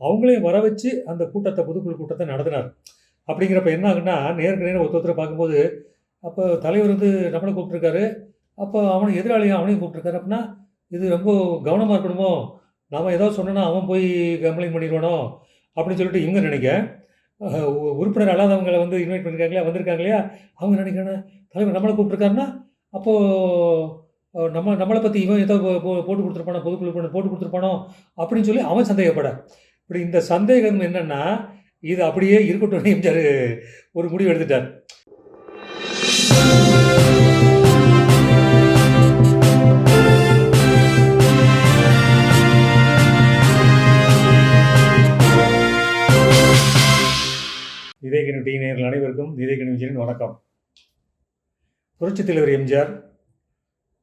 அவங்களையும் வர வச்சு அந்த கூட்டத்தை பொதுக்குழு கூட்டத்தை நடத்தினார். அப்படிங்கிறப்ப என்ன ஆகுன்னா நேருக்கு நேரம் ஒருத்தர் ஒருத்தரை பார்க்கும்போது அப்போ தலைவர் வந்து நம்மளை கூப்பிட்ருக்காரு அப்போ அவனை எதிராளியும் அவனையும் கூப்பிட்ருக்காரு அப்படின்னா இது ரொம்ப கவனமாக இருக்கணுமோ? நாம் ஏதாவது சொன்னோன்னா அவன் போய் கம்ப்ளைண்ட் பண்ணிடுவானோ? அப்படின்னு சொல்லிட்டு இவங்க நினைக்க உ- உறுப்பினர் அல்லாதவங்களை வந்து இன்வைட் பண்ணியிருக்காங்களே வந்திருக்காங்க இல்லையா? அவங்க நினைக்கிறாங்க தலைவர் நம்மளை கூப்பிட்ருக்காருன்னா அப்போது நம்ம நம்மளை பற்றி இவன் ஏதோ போட்டு கொடுத்துருப்பானோ பொதுக்குழு போட்டு கொடுத்துருப்பானோ? அப்படின்னு சொல்லி அவன் சந்தேகப்பட. இப்படி இந்த சந்தேகம் என்னன்னா இது அப்படியே இருக்கட்டும் எம்ஜிஆர் ஒரு முடிவு எடுத்துட்டார். விவேகனு டி நேரில் அனைவருக்கும் விவேகனு விஜயன் வணக்கம். புரட்சித் தலைவர் எம்ஜிஆர்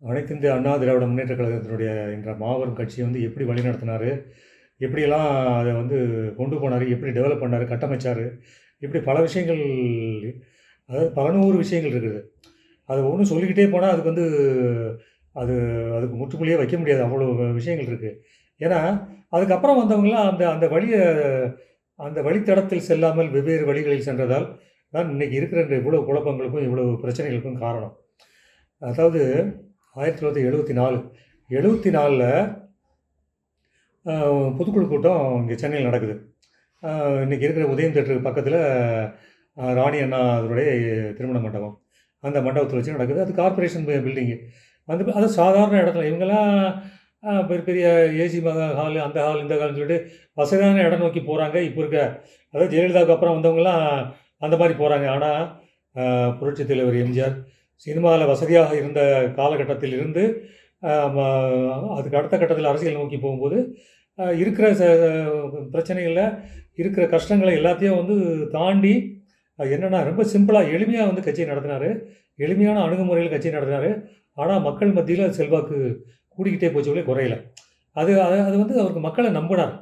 அனைத்து இந்திய அண்ணா திராவிட முன்னேற்ற கழகத்தினுடைய என்ற மாபெரும் கட்சியை வந்து எப்படி வழிநடத்தினார் எப்படியெல்லாம் அதை வந்து கொண்டு போனார் எப்படி டெவலப் பண்ணார் கட்டமைச்சார் இப்படி பல விஷயங்கள் அதாவது பல நூறு விஷயங்கள் இருக்குது. அதை ஒன்றும் சொல்லிக்கிட்டே போனால் அதுக்கு வந்து அது அதுக்கு முற்றுப்புள்ளியே வைக்க முடியாது. அவ்வளோ விஷயங்கள் இருக்குது ஏன்னா அதுக்கப்புறம் வந்தவங்களாம் அந்த அந்த வழியை அந்த வழித்தடத்தில் செல்லாமல் வெவ்வேறு வழிகளில் சென்றதால் தான் இன்றைக்கி இருக்கிற இவ்வளோ குழப்பங்களுக்கும் இவ்வளோ பிரச்சனைகளுக்கும் காரணம். அதாவது ஆயிரத்தி தொள்ளாயிரத்தி எழுபத்தி நாலு. எழுபத்தி நாலில் பொதுக்குழு கூட்டம் இங்கே சென்னையில் நடக்குது. இன்றைக்கி இன்னைக்கு இருக்கிற உதயம் தேட்டருக்கு பக்கத்தில் ராணி அண்ணா அதனுடைய திருமண மண்டபம். அந்த மண்டபத்தில் வச்சு நடக்குது. அது கார்ப்பரேஷன் பில்டிங்கு அந்த அது சாதாரண இடத்துல. இவங்கெல்லாம் பெரிய பெரிய ஏசி ஹால் அந்த ஹால் இந்த ஹால்னு சொல்லிட்டு வசதியான இடம் நோக்கி போகிறாங்க இப்போ இருக்க. அதாவது ஜெயலலிதாவுக்கு அப்புறம் வந்தவங்கலாம் அந்த மாதிரி போகிறாங்க ஆனால் புரட்சித் தலைவர் எம்ஜிஆர் சினிமாவில் வசதியாக இருந்த காலகட்டத்தில் இருந்து அதுக்கு அடுத்த கட்டத்தில் அரசியல் நோக்கி போகும்போது இருக்கிற ச பிரச்சனைகளில் இருக்கிற கஷ்டங்களை எல்லாத்தையும் வந்து தாண்டி அது என்னென்னா ரொம்ப சிம்பிளாக எளிமையாக வந்து கட்சியை நடத்தினார். எளிமையான அணுகுமுறையில் கட்சியை நடத்தினார். ஆனால் மக்கள் மத்தியில் செல்வாக்கு கூடிக்கிட்டே போச்சு குறையல. அது அது அது வந்து அவருக்கு மக்களை நம்பினார்.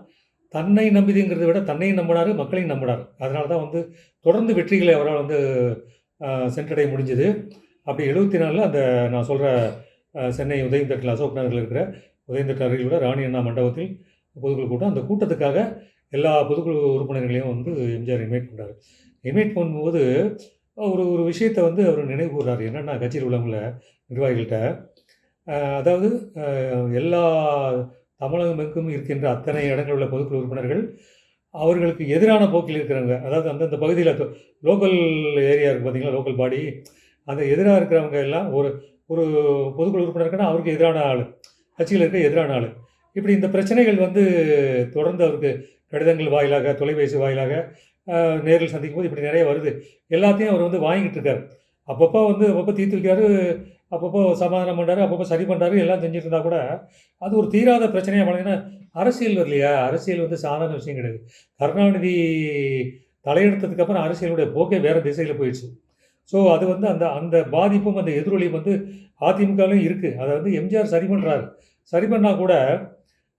தன்னை நம்பிதுங்கிறத விட தன்னையும் நம்பினார் மக்களையும் நம்பினார். அதனால தான் வந்து தொடர்ந்து வெற்றிகளை அவரால் வந்து சென்றடைய முடிஞ்சது. அப்படி எழுபத்தி நாலில் அந்த நான் சொல்கிற சென்னை உதயந்தட்டில் அசோக் நகரில் இருக்கிற உதயந்தட்டு அருகில் உள்ள ராணி அண்ணா மண்டபத்தில் பொதுக்குழு கூட்டம். அந்த கூட்டத்துக்காக எல்லா பொதுக்குழு உறுப்பினர்களையும் வந்து எம்ஜிஆர் இன்வைட் பண்ணுறாரு இன்வைட் பண்ணும்போது ஒரு ஒரு விஷயத்தை வந்து அவர் நினைவு கூறுறாரு என்னென்னா கட்சியில் உள்ளவங்கள நிர்வாகிகள்கிட்ட அதாவது எல்லா தமிழகமெங்கும் இருக்கின்ற அத்தனை இடங்களில் உள்ள பொதுக்குழு உறுப்பினர்கள் அவர்களுக்கு எதிரான போக்கில் இருக்கிறவங்க அதாவது அந்தந்த பகுதியில் லோக்கல் ஏரியா இருக்குது பார்த்தீங்களா லோக்கல் பாடி அந்த எதிராக இருக்கிறவங்க எல்லாம் ஒரு ஒரு பொதுக்குழு உறுப்பினருக்குன்னா அவருக்கு எதிரான ஆள். கட்சியில் இருக்க எதிரான ஆள். இப்படி இந்த பிரச்சனைகள் வந்து தொடர்ந்து அவருக்கு கடிதங்கள் வாயிலாக தொலைபேசி வாயிலாக நேரில் சந்திக்கும் போது இப்படி நிறைய வருது. எல்லாத்தையும் அவர் வந்து வாங்கிட்டு இருக்கார். அப்பப்போ வந்து அப்பப்போ தீர்த்து வைக்காரு அப்பப்போ சமாதானம் பண்ணுறாரு அப்பப்போ சரி பண்ணுறாரு எல்லாம் செஞ்சுட்டு இருந்தால் கூட அது ஒரு தீராத பிரச்சனையாக வழங்கினா அரசியல் வரலையா அரசியல் வந்து சாதாரண விஷயம் கிடையாது. கருணாநிதி தலையெடுத்ததுக்கு அப்புறம் அரசியலுடைய போக்கே வேறு திசையில் போயிடுச்சு. ஸோ அது வந்து அந்த அந்த பாதிப்பும் அந்த எதிரொலியும் வந்து அதிமுகவிலும் இருக்குது அதை வந்து எம்ஜிஆர் சரி பண்ணுறாரு சரி பண்ணால் கூட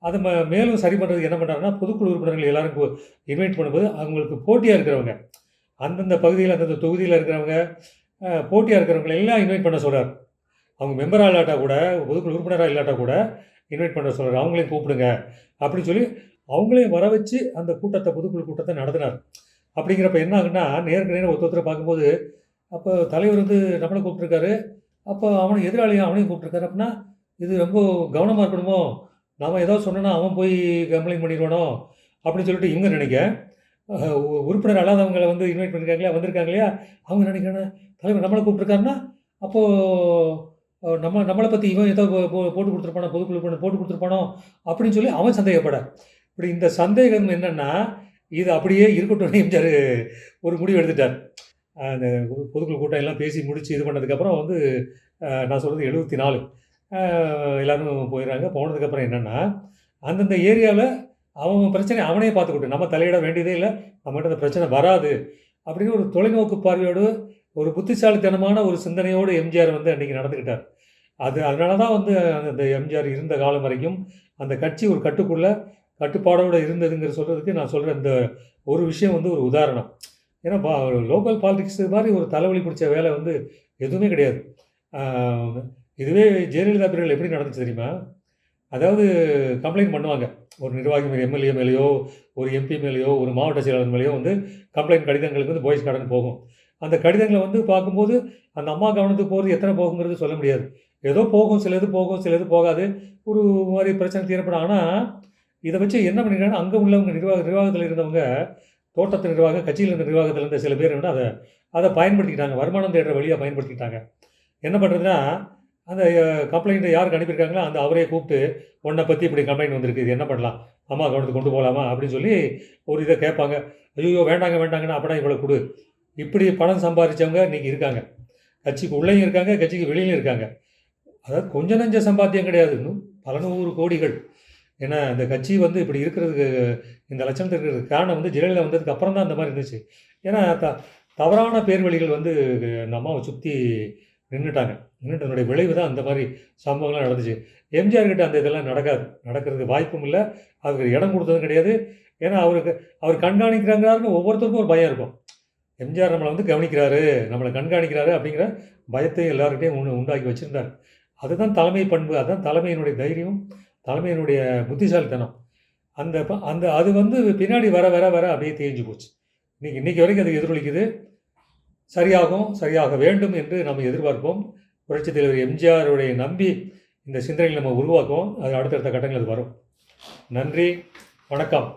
அதை ம மேலும் சரி பண்ணுறதுக்கு என்ன பண்ணுறாருன்னா பொதுக்குழு உறுப்பினர்கள் எல்லாரும் இன்வைட் பண்ணும்போது அவங்களுக்கு போட்டியாக இருக்கிறவங்க அந்தந்த பகுதியில் அந்தந்த தொகுதியில் இருக்கிறவங்க போட்டியாக இருக்கிறவங்களை எல்லாம் இன்வைட் பண்ண சொல்கிறார் அவங்க மெம்பராக இல்லாட்டா கூட பொதுக்குழு உறுப்பினராக இல்லாட்டா கூட இன்வைட் பண்ண சொல்கிறார் அவங்களையும் கூப்பிடுங்க அப்படின்னு சொல்லி அவங்களையும் வர வச்சு அந்த கூட்டத்தை பொதுக்குழு கூட்டத்தை நடத்தினார். அப்படிங்கிறப்ப என்ன ஆகுன்னா நேருக்கு நேரம் ஒருத்தர் பார்க்கும்போது அப்போ தலைவர் வந்து நம்மளை கூப்பிட்ருக்காரு அப்போ அவனை எதிராளியும் அவனையும் கூப்பிட்ருக்காரு அப்படின்னா இது ரொம்ப கவனமாக இருக்கணுமோ? நாம் ஏதாவது சொன்னோன்னா அவன் போய் கம்ப்ளைண்ட் பண்ணிடுவானோ? அப்படின்னு சொல்லிட்டு இவங்க நினைக்க. உறுப்பினர் அல்லாதவங்களை வந்து இன்வைட் பண்ணியிருக்காங்களே வந்திருக்காங்க இல்லையா? அவங்க நினைக்கிறாங்க தலைவர் நம்மளை கூப்பிட்ருக்காருன்னா அப்போது நம்ம நம்மளை பற்றி இவன் ஏதோ போட்டு கொடுத்துருப்பானோ? பொதுக்குழு உறுப்பினர் போட்டு கொடுத்துருப்பானோ? அப்படின்னு சொல்லி அவன் சந்தேகப்பட. இப்படி இந்த சந்தேகம் என்னென்னா இது அப்படியே இருக்கட்டும் எம்ஜிஆர் ஒரு முடிவு எடுத்துட்டார். அந்த பொதுக்குழு கூட்டம் எல்லாம் பேசி முடித்து இது பண்ணதுக்கப்புறம் வந்து நான் சொல்கிறது எழுபத்தி நாலு எல்லோரும் போயிடுறாங்க. போனதுக்கப்புறம் என்னென்னா அந்தந்த ஏரியாவில் அவன் பிரச்சனை அவனே பார்த்துக்கிட்டு நம்ம தலையிட வேண்டியதே இல்லை நம்மகிட்ட அந்த பிரச்சனை வராது அப்படின்னு ஒரு தொலைநோக்கு பார்வையோடு ஒரு புத்திசாலித்தனமான ஒரு சிந்தனையோடு எம்ஜிஆர் வந்து அன்றைக்கி நடந்துக்கிட்டார். அது அதனால தான் வந்து அந்த எம்ஜிஆர் இருந்த காலம் வரைக்கும் அந்த கட்சி ஒரு கட்டுக்குள்ளே கட்டுப்பாடோடு இருந்ததுங்கிற சொல்கிறதுக்கு நான் சொல்கிற இந்த ஒரு விஷயம் வந்து ஒரு உதாரணம். ஏன்னா பா லோக்கல் பாலிடிக்ஸ் மாதிரி ஒரு தலைவலி பிடிச்ச வேலை வந்து எதுவுமே கிடையாது. இதுவே ஜெயலலிதா பிரிவில் எப்படி நடந்துச்சு தெரியுமா? அதாவது கம்ப்ளைண்ட் பண்ணுவாங்க. ஒரு நிர்வாகி மேலே எம்எல்ஏ மேலேயோ ஒரு எம்பி மேலேயோ ஒரு மாவட்ட செயலாளர் மேலேயோ வந்து கம்ப்ளைண்ட் கடிதங்களுக்கு வந்து பாய்ஸ் கார்டன் போகும். அந்த கடிதங்களை வந்து பார்க்கும்போது அந்த அம்மா கவனத்துக்கு போகிறது எத்தனை போகுங்கிறது சொல்ல முடியாது. ஏதோ போகும் சில இது போகும் சில இது போகாது. ஒரு மாதிரி பிரச்சனை தீரப்படும். ஆனால் இதை வச்சு என்ன பண்ணிக்கிறாங்கன்னா அங்கே உள்ளவங்க நிர்வாக நிர்வாகத்தில் இருந்தவங்க தோட்டத்து நிர்வாகம் கட்சியில் இருந்த நிர்வாகத்தில் இருந்த சில பேர் என்ன அதை அதை பயன்படுத்திக்கிட்டாங்க. வருமானம் தேடுற வழியாக பயன்படுத்திக்கிட்டாங்க. என்ன பண்ணுறதுன்னா அந்த கம்ப்ளைண்ட்டை யாருக்கு அனுப்பியிருக்காங்களோ அந்த அவரே கூப்பிட்டு உன்னை பற்றி இப்படி கம்ப்ளைண்ட் வந்திருக்கு இது என்ன பண்ணலாம்? அம்மா கவனத்துக்கு கொண்டு போகலாமா? அப்படின்னு சொல்லி ஒரு இதை கேட்பாங்க. ஐயோ வேண்டாங்க வேண்டாங்கன்னு அப்படா இவ்வளோ கொடு. இப்படி பணம் சம்பாதிச்சவங்க இன்றைக்கி இருக்காங்க. கட்சிக்கு உள்ளேயும் இருக்காங்க கட்சிக்கு வெளியிலையும் இருக்காங்க. அதாவது கொஞ்சம் நஞ்ச சம்பாத்தியம் கிடையாது. இன்னும் பல நூறு கோடிகள். ஏன்னா இந்த கட்சி வந்து இப்படி இருக்கிறதுக்கு இந்த லட்சணத்தில் இருக்கிறதுக்கு காரணம் வந்து ஜெயலலிதா வந்ததுக்கு அப்புறம் தான் இந்த மாதிரி இருந்துச்சு. ஏன்னா த தவறான பேர் வழிகள் வந்து இந்த அம்மாவை சுற்றி நின்றுட்டாங்க நின்றுட்டனுடைய விளைவு தான் அந்த மாதிரி சம்பவங்கள்லாம் நடந்துச்சு. எம்ஜிஆர் கிட்ட அந்த இதெல்லாம் நடக்காது. நடக்கிறதுக்கு வாய்ப்பும் இல்லை. அதுக்கு இடம் கொடுத்ததும் கிடையாது. ஏன்னா அவருக்கு அவர் கண்காணிக்கிறாங்கிறாருன்னு ஒவ்வொருத்தருக்கும் ஒரு பயம் இருக்கும். எம்ஜிஆர் நம்மளை வந்து கவனிக்கிறாரு. நம்மளை கண்காணிக்கிறாரு அப்படிங்கிற பயத்தை எல்லாருக்கிட்டையும் உண்டாக்கி வச்சுருந்தார். அதுதான் தலைமை பண்பு. அதுதான் தலைமையினுடைய தைரியம். தலைமையினுடைய புத்திசாலித்தனம். அந்த ப- அந்த அது வந்து பின்னாடி வர வர வர அப்படியே தேஞ்சு போச்சு. இன்னைக்கு இன்னைக்கு வரைக்கும் அது எதிரொலிக்குது. சரியாகும் சரியாக வேண்டும் என்று நம்ம எதிர்பார்ப்போம். புரட்சி தலைவர் எம்ஜிஆருடைய நம்பி இந்த சிந்தனைகளை நம்ம உருவாக்குவோம். அது அடுத்தடுத்த கட்டங்கள் அது வரும். நன்றி வணக்கம்.